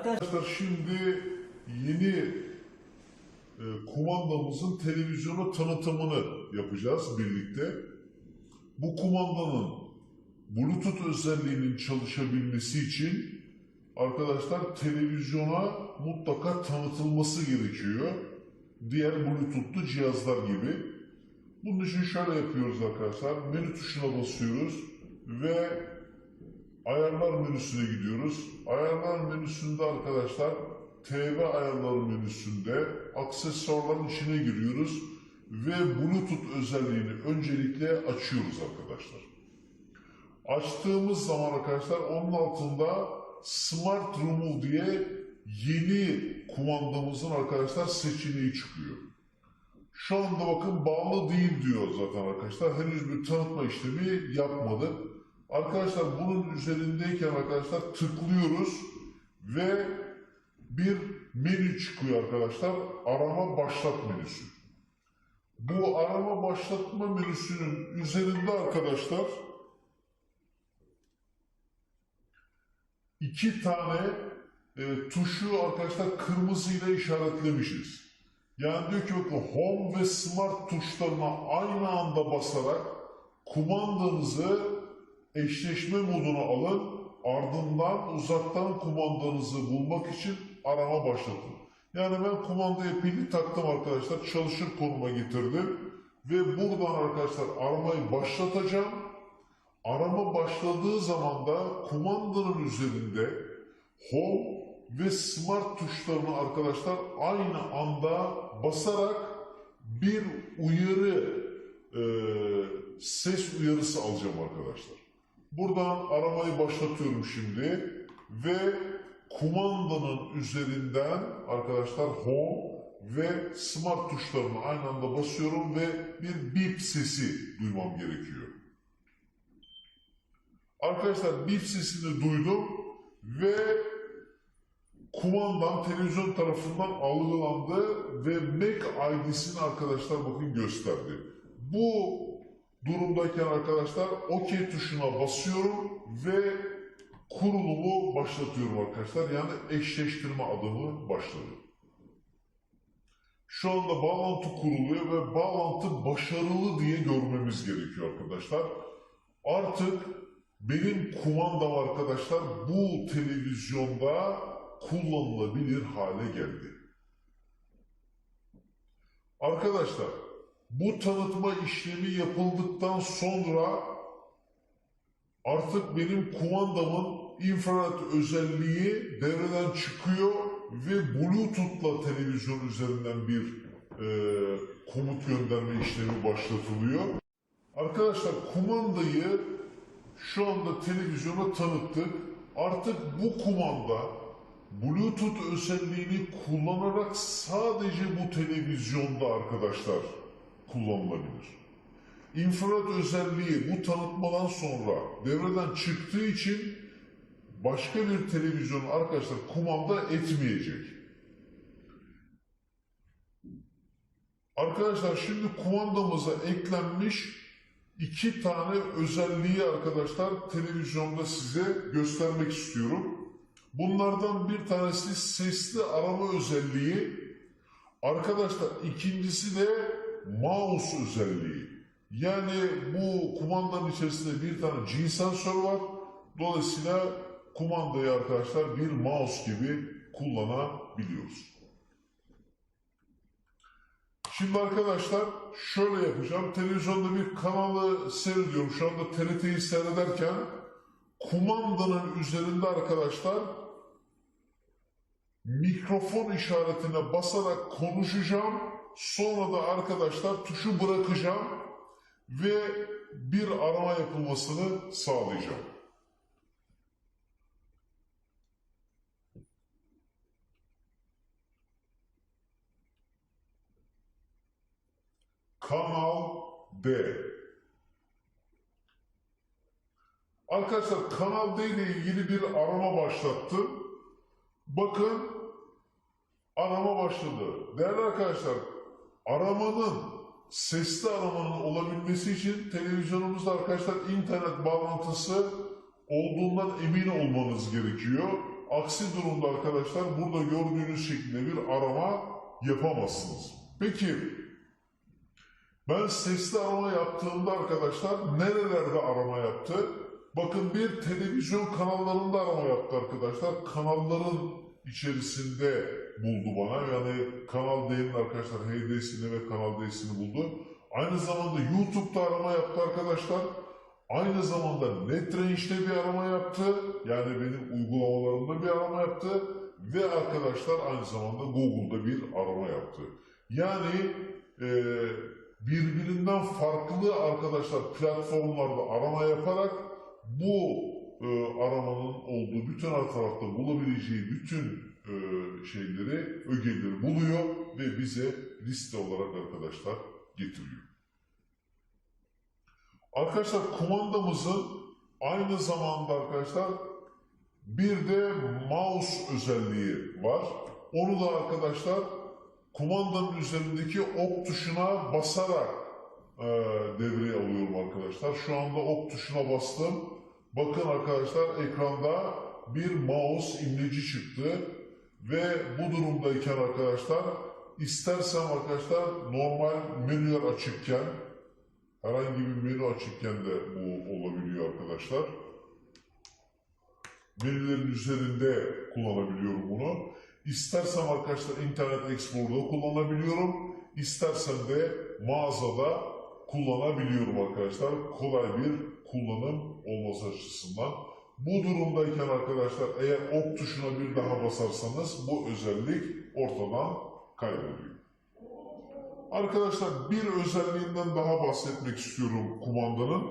Arkadaşlar şimdi yeni e, kumandamızın televizyona tanıtımını yapacağız birlikte. Bu kumandanın Bluetooth özelliğinin çalışabilmesi için arkadaşlar televizyona mutlaka tanıtılması gerekiyor. Diğer Bluetooth'lu cihazlar gibi. Bunun için şöyle yapıyoruz arkadaşlar. Menü tuşuna basıyoruz ve ayarlar menüsüne gidiyoruz. Ayarlar menüsünde arkadaşlar TV ayarları menüsünde aksesuarların içine giriyoruz ve Bluetooth özelliğini öncelikle açıyoruz arkadaşlar. Açtığımız zaman arkadaşlar onun altında Smart Remove diye yeni kumandamızın arkadaşlar seçeneği çıkıyor. Şu anda bakın bağlı değil diyor zaten arkadaşlar. Henüz bir tanıtma işlemi yapmadık. Arkadaşlar bunun üzerindeyken arkadaşlar tıklıyoruz ve bir menü çıkıyor arkadaşlar. Arama başlat menüsü. Bu arama başlatma menüsünün üzerinde arkadaşlar iki tane e, tuşu arkadaşlar kırmızıyla işaretlemişiz. Yani diyor ki bakın home ve smart tuşlarına aynı anda basarak kumandanızı eşleşme moduna alın. Ardından uzaktan kumandanızı bulmak için arama başlatın. Yani ben kumandaya pili taktım arkadaşlar. Çalışır konuma getirdim. Ve buradan arkadaşlar aramayı başlatacağım. Arama başladığı zaman da kumandanın üzerinde home ve smart tuşlarını arkadaşlar aynı anda basarak bir uyarı e, ses uyarısı alacağım arkadaşlar. Buradan aramayı başlatıyorum şimdi ve kumandanın üzerinden arkadaşlar home ve smart tuşlarını aynı anda basıyorum ve bir bip sesi duymam gerekiyor. Arkadaşlar bip sesini duydum ve kumandam televizyon tarafından algılandı ve MAC ID'sini arkadaşlar bakın gösterdi. Bu durumdayken arkadaşlar OK tuşuna basıyorum ve kurulumu başlatıyorum arkadaşlar. Yani eşleştirme adımı başladı. Şu anda bağlantı kuruluyor ve bağlantı başarılı diye görmemiz gerekiyor arkadaşlar. Artık benim kumandam arkadaşlar bu televizyonda kullanılabilir hale geldi. Arkadaşlar bu tanıtma işlemi yapıldıktan sonra artık benim kumandamın infrared özelliği devreden çıkıyor ve Bluetooth'la televizyon üzerinden bir e, komut gönderme işlemi başlatılıyor. Arkadaşlar kumandayı şu anda televizyona tanıttık. Artık bu kumanda Bluetooth özelliğini kullanarak sadece bu televizyonda arkadaşlar kullanılabilir. İnfrared özelliği bu tanıtmadan sonra devreden çıktığı için başka bir televizyon arkadaşlar kumanda etmeyecek. Arkadaşlar şimdi kumandamıza eklenmiş iki tane özelliği arkadaşlar televizyonda size göstermek istiyorum. Bunlardan bir tanesi sesli arama özelliği. Arkadaşlar ikincisi de mouse özelliği. Yani bu kumandanın içerisinde bir tane G sensör var. Dolayısıyla kumandayı arkadaşlar bir mouse gibi kullanabiliyoruz. Şimdi arkadaşlar şöyle yapacağım. Televizyonda bir kanalı seyrediyorum. Şu anda TRT'yi seyrederken kumandanın üzerinde arkadaşlar mikrofon işaretine basarak konuşacağım. Sonra da arkadaşlar tuşu bırakacağım ve bir arama yapılmasını sağlayacağım. Kanal D. Arkadaşlar Kanal D ile ilgili bir arama başlattım. Bakın arama başladı. Değerli arkadaşlar aramanın sesli aramanın olabilmesi için televizyonumuzda arkadaşlar internet bağlantısı olduğundan emin olmanız gerekiyor. Aksi durumda arkadaşlar burada gördüğünüz şekilde bir arama yapamazsınız. Peki ben sesli arama yaptığımda arkadaşlar nerelerde arama yaptı? Bakın bir televizyon kanallarında arama yaptı arkadaşlar. Kanalların içerisinde buldu bana. Yani Kanal D'nin arkadaşlar HD'sini ve Kanal D'sini buldu. Aynı zamanda YouTube'da arama yaptı arkadaşlar. Aynı zamanda NetRange'de bir arama yaptı. Yani benim uygulamalarımda bir arama yaptı. Ve arkadaşlar aynı zamanda Google'da bir arama yaptı. Yani eee birbirinden farklı arkadaşlar platformlarda arama yaparak bu e, aramanın olduğu bütün her tarafta bulabileceği bütün e, şeyleri, ögeleri buluyor ve bize liste olarak arkadaşlar getiriyor. Arkadaşlar kumandamızın aynı zamanda arkadaşlar bir de mouse özelliği var. Onu da arkadaşlar kumandanın üzerindeki ok tuşuna basarak e, devreye alıyorum arkadaşlar. Şu anda ok tuşuna bastım. Bakın arkadaşlar ekranda bir mouse imleci çıktı. Ve bu durumdayken arkadaşlar istersem arkadaşlar normal menüler açıkken herhangi bir menü açıkken de bu olabiliyor arkadaşlar. Menülerin üzerinde kullanabiliyorum bunu. İstersem arkadaşlar Internet Explorer'da kullanabiliyorum. İstersem de mağazada kullanabiliyorum arkadaşlar. Kolay bir kullanım olması açısından. Bu durumdayken arkadaşlar eğer ok tuşuna bir daha basarsanız bu özellik ortadan kayboluyor. Arkadaşlar bir özelliğinden daha bahsetmek istiyorum kumandanın.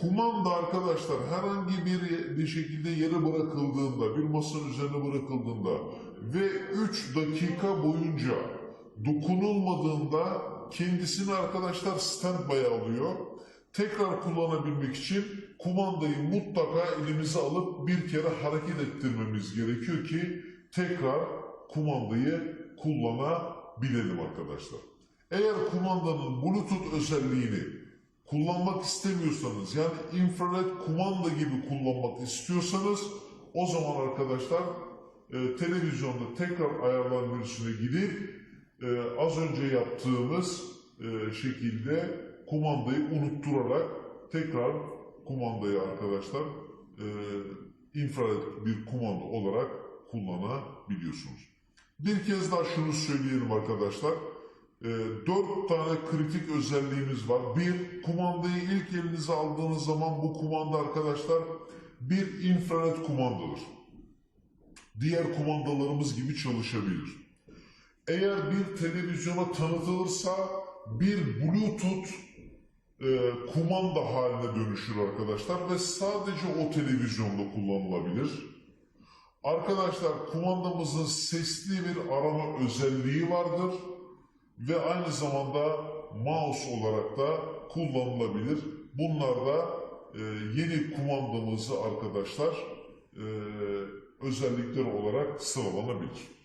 Kumanda arkadaşlar herhangi bir, bir şekilde yere bırakıldığında, bir masanın üzerine bırakıldığında ve 3 dakika boyunca dokunulmadığında kendisini arkadaşlar standby alıyor. Tekrar kullanabilmek için kumandayı mutlaka elimize alıp bir kere hareket ettirmemiz gerekiyor ki tekrar kumandayı kullanabilelim arkadaşlar. Eğer kumandanın Bluetooth özelliğini kullanmak istemiyorsanız yani infrared kumanda gibi kullanmak istiyorsanız o zaman arkadaşlar e, televizyonda tekrar ayarlar menüsüne gidip e, az önce yaptığımız e, şekilde kumandayı unutturarak tekrar kumandayı arkadaşlar e, infrared bir kumanda olarak kullanabiliyorsunuz. Bir kez daha şunu söyleyelim arkadaşlar. E, dört tane kritik özelliğimiz var. Bir, kumandayı ilk elinize aldığınız zaman bu kumanda arkadaşlar bir infrared kumandadır. Diğer kumandalarımız gibi çalışabilir. Eğer bir televizyona tanıtılırsa bir Bluetooth e, kumanda haline dönüşür arkadaşlar ve sadece o televizyonda kullanılabilir. Arkadaşlar kumandamızın sesli bir arama özelliği vardır ve aynı zamanda mouse olarak da kullanılabilir. Bunlar da e, yeni kumandamızı arkadaşlar e, özellikleri olarak sıralanabilir.